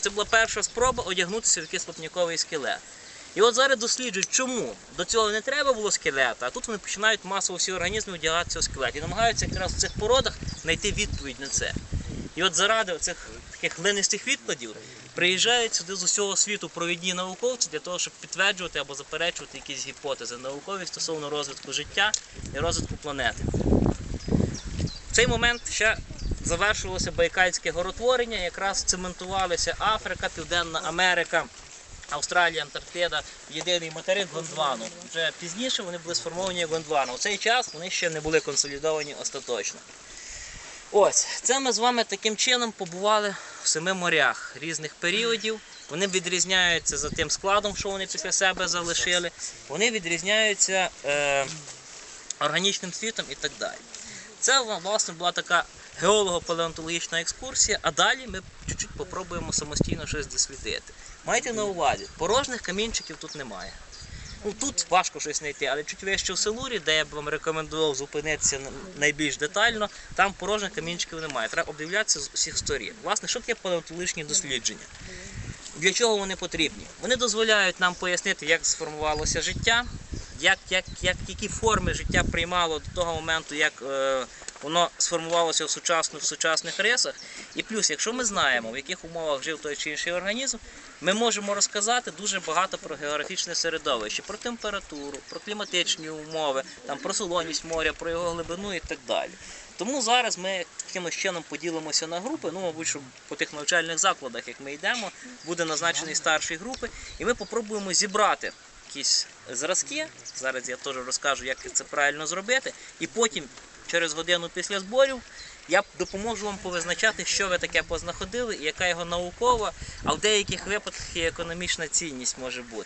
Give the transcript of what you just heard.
Це була перша спроба одягнутися в якийсь лопніковий скелет. І от зараз досліджують, чому до цього не треба було скелета, а тут вони починають масово всі організми одягатися у скелет. І намагаються якраз в цих породах знайти відповідь на це. І от заради цих таких глинистих відкладів приїжджають сюди з усього світу провідні науковці для того, щоб підтверджувати або заперечувати якісь гіпотези наукові стосовно розвитку життя і розвитку планети. В цей момент ще завершувалося байкальське горотворення, якраз цементувалися Африка, Південна Америка. Австралія, Антарктида, єдиний материк Гондвану. Вже пізніше вони були сформовані як Гондвану. У цей час вони ще не були консолідовані остаточно. Ось, це ми з вами таким чином побували в семи морях різних періодів. Вони відрізняються за тим складом, що вони після себе залишили. Вони відрізняються е, органічним світом і так далі. Це власне була така геолого-палеонтологічна екскурсія, а далі ми чуть-чуть попробуємо самостійно щось дослідити. Майте на увазі, порожніх камінчиків тут немає. Ну, тут важко щось знайти, але чуть вище в Селурі, де я б вам рекомендував зупинитися найбільш детально, там порожніх камінчиків немає. Треба обдивлятися з усіх сторін. Власне, що таке палеонтологічні дослідження? Для чого вони потрібні? Вони дозволяють нам пояснити, як сформувалося життя, як, як, як, які форми життя приймало до того моменту, як е, воно сформувалося в, сучасно, в сучасних рисах. І плюс, якщо ми знаємо, в яких умовах жив той чи інший організм, ми можемо розказати дуже багато про географічне середовище, про температуру, про кліматичні умови, там, про солоність моря, про його глибину і так далі. Тому зараз ми таким чином поділимося на групи. Ну, мабуть, що по тих навчальних закладах, як ми йдемо, буде назначений старші групи, і ми попробуємо зібрати якісь зразки. Зараз я теж розкажу, як це правильно зробити. І потім, через годину після зборів, я допоможу вам повизначати, що ви таке познаходили і яка його наукова, а в деяких випадках і економічна цінність може бути.